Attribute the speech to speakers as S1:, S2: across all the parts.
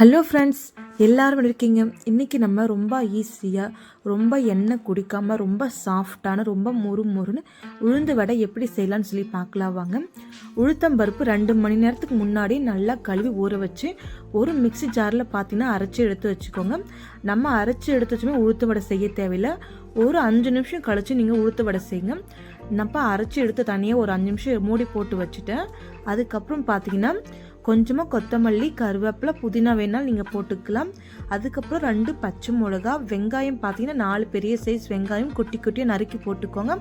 S1: Hello friends எல்லோரும் இருக்கீங்க? இன்றைக்கி நம்ம ரொம்ப ஈஸியாக ரொம்ப எண்ணெய் குடிக்காமல் ரொம்ப சாஃப்டான ரொம்ப மொறு மொறுன்னு உளுந்து வடை எப்படி செய்யலாம்னு சொல்லி பார்க்கலாம் வாங்க. உளுத்தம்பருப்பு ரெண்டு மணி நேரத்துக்கு முன்னாடி நல்லா கழுவி ஊற வச்சு ஒரு மிக்ஸி ஜாரில் பார்த்தீங்கன்னா அரைச்சி எடுத்து வச்சுக்கோங்க. நம்ம அரைச்சி எடுத்து வச்சுமே உளுத்து வடை செய்ய தேவையில்லை. ஒரு அஞ்சு நிமிஷம் கழித்து நீங்கள் உளுத்து வடை செய்யுங்க. நம்ம அரைச்சி எடுத்து தனியாக ஒரு அஞ்சு நிமிஷம் மூடி போட்டு வச்சுட்டேன். அதுக்கப்புறம் பார்த்தீங்கன்னா கொஞ்சமாக கொத்தமல்லி கருவேப்பிலை புதினா வேணாலும் நீங்கள் போட்டுக்கலாம். அதுக்கப்புறம் ரெண்டு பச்சை மிளகா வெங்காயம் பார்த்தீங்கன்னா நாலு பெரிய சைஸ் வெங்காயம் குட்டி குட்டியாக நறுக்கி போட்டுக்கோங்க.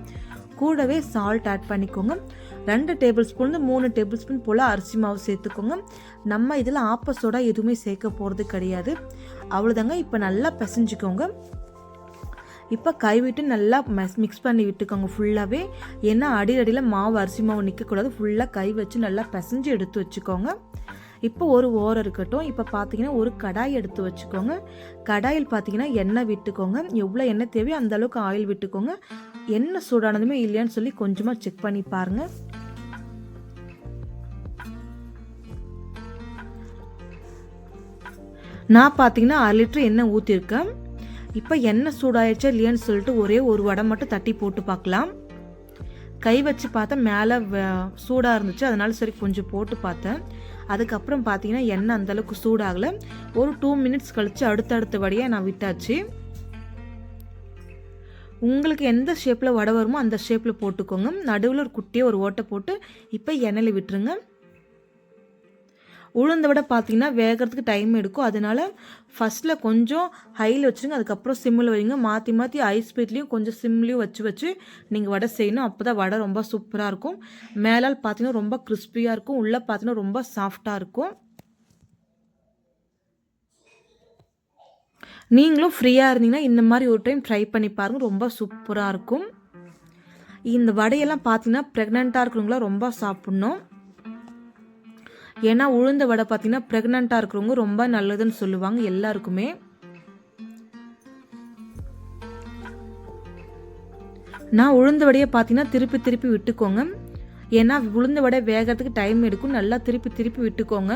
S1: கூடவே சால்ட் ஆட் பண்ணிக்கோங்க. ரெண்டு டேபிள் ஸ்பூன் மூணு டேபிள் ஸ்பூன் போல் அரிசி மாவு சேர்த்துக்கோங்க. நம்ம இதில் ஆப்ப சோடா எதுவுமே சேர்க்க போகிறது கிடையாது. அவ்வளோதாங்க இப்போ நல்லா பிசைஞ்சுக்கோங்க. இப்போ கைவிட்டு நல்லா மெஸ் மிக்ஸ் பண்ணி விட்டுக்கோங்க ஃபுல்லாகவே ஏன்னா அடி அடியில் மாவு அரிசி மாவு நிற்கக்கூடாது ஃபுல்லாக கை வச்சு நல்லா பிசைஞ்சு எடுத்து வச்சுக்கோங்க. இப்போ ஒரு ஓரம் இருக்கட்டும். இப்போ பார்த்தீங்கன்னா ஒரு கடாய் எடுத்து வச்சுக்கோங்க. கடாயில் பார்த்தீங்கன்னா எண்ணெய் விட்டுக்கோங்க. எவ்வளோ எண்ணெய் தேவையோ அந்த அளவுக்கு ஆயில் விட்டுக்கோங்க. எண்ணெய் சூடானதுமே இல்லையான்னு சொல்லி கொஞ்சமாக செக் பண்ணி பாருங்கள் நான் பார்த்தீங்கன்னா அரை லிட்டர் எண்ணெய் ஊற்றிருக்கேன் இப்போ எண்ணெய் சூடாயிடுச்சா இல்லையான்னு சொல்லிட்டு ஒரே ஒரு வடை மட்டும் தட்டி போட்டு பார்க்கலாம். கை வச்சு பார்த்தா மேலே சூடாக இருந்துச்சு. அதனால சரி கொஞ்சம் போட்டு பார்த்தேன். அதுக்கப்புறம் பார்த்தீங்கன்னா எண்ணெய் அந்தளவுக்கு சூடாகலை. ஒரு டூ மினிட்ஸ் கழித்து அடுத்தடுத்த வடையாக நான் விட்டாச்சு. உங்களுக்கு எந்த ஷேப்பில் வடை வருமோ அந்த ஷேப்பில் போட்டுக்கோங்க. நடுவில் ஒரு குட்டியாக ஒரு ஓட்டை போட்டு இப்போ எண்ணெயில் விட்டுருங்க. உளுந்த விட பார்த்தீங்கன்னா வேகிறதுக்கு டைம் எடுக்கும். அதனால ஃபஸ்ட்டில் கொஞ்சம் ஹையில் வச்சுருங்க. அதுக்கப்புறம் சிம்மில் வைங்க. மாற்றி மாற்றி ஹை ஸ்பீட்லேயும் கொஞ்சம் சிம்லேயும் வச்சு வச்சு நீங்கள் வடை செய்யணும். அப்போ தான் வடை ரொம்ப சூப்பராக இருக்கும். மேலால் பார்த்தீங்கன்னா ரொம்ப கிறிஸ்பியாக இருக்கும். உள்ளே பார்த்தீங்கன்னா ரொம்ப சாஃப்டாக இருக்கும். நீங்களும் ஃப்ரீயாக இருந்தீங்கன்னா இந்த மாதிரி ஒரு டைம் ட்ரை பண்ணி பாருங்கள் ரொம்ப சூப்பராக இருக்கும். இந்த வடையெல்லாம் பார்த்தீங்கன்னா ப்ரெக்னெண்ட்டாக இருக்கிறவங்களாம் ரொம்ப சாப்பிட்ணும். ஏன்னா உளுந்த வடை பார்த்தீங்கன்னா ப்ரெக்னெண்ட்டாக இருக்கிறவங்க ரொம்ப நல்லதுன்னு சொல்லுவாங்க எல்லாருக்குமே. நான் உளுந்த வடையை பார்த்தீங்கன்னா திருப்பி திருப்பி விட்டுக்கோங்க. ஏன்னா உளுந்த வடை வேகிறதுக்கு டைம் எடுக்கும். நல்லா திருப்பி திருப்பி விட்டுக்கோங்க.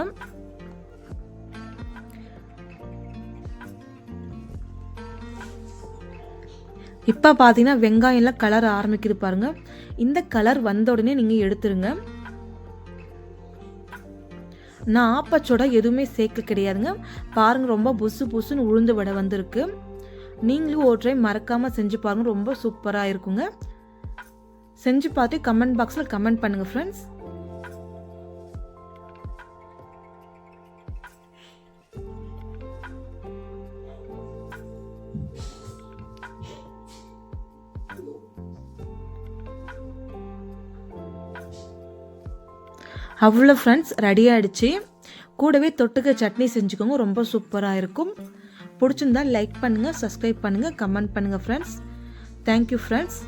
S1: இப்போ பார்த்தீங்கன்னா வெங்காயம்லாம் கலர் ஆரம்பிக்குது பாருங்கள் இந்த கலர் வந்த உடனே நீங்கள் எடுத்துருங்க. நான் ஆப்பச்சோட எதுவுமே சேர்க்க கிடையாதுங்க. பாருங்கள் ரொம்ப புசு புசுன்னு உளுந்து வடை வந்திருக்கு. நீங்களும் ஒரு டைம் மறக்காமல் செஞ்சு பாருங்கள் ரொம்ப சூப்பராக இருக்குங்க. செஞ்சு பார்த்து கமெண்ட் பாக்ஸில் கமெண்ட் பண்ணுங்கள் ஃப்ரெண்ட்ஸ் அவ்வளோ ஃப்ரெண்ட்ஸ் ரெடி ஆகிடுச்சு கூடவே தொட்டுக்க சட்னி செஞ்சுக்கோங்க ரொம்ப சூப்பராக இருக்கும். பிடிச்சிருந்தா லைக் பண்ணுங்கள் சப்ஸ்கிரைப் பண்ணுங்கள் கமெண்ட் பண்ணுங்கள் ஃப்ரெண்ட்ஸ் தேங்க்யூ ஃப்ரெண்ட்ஸ்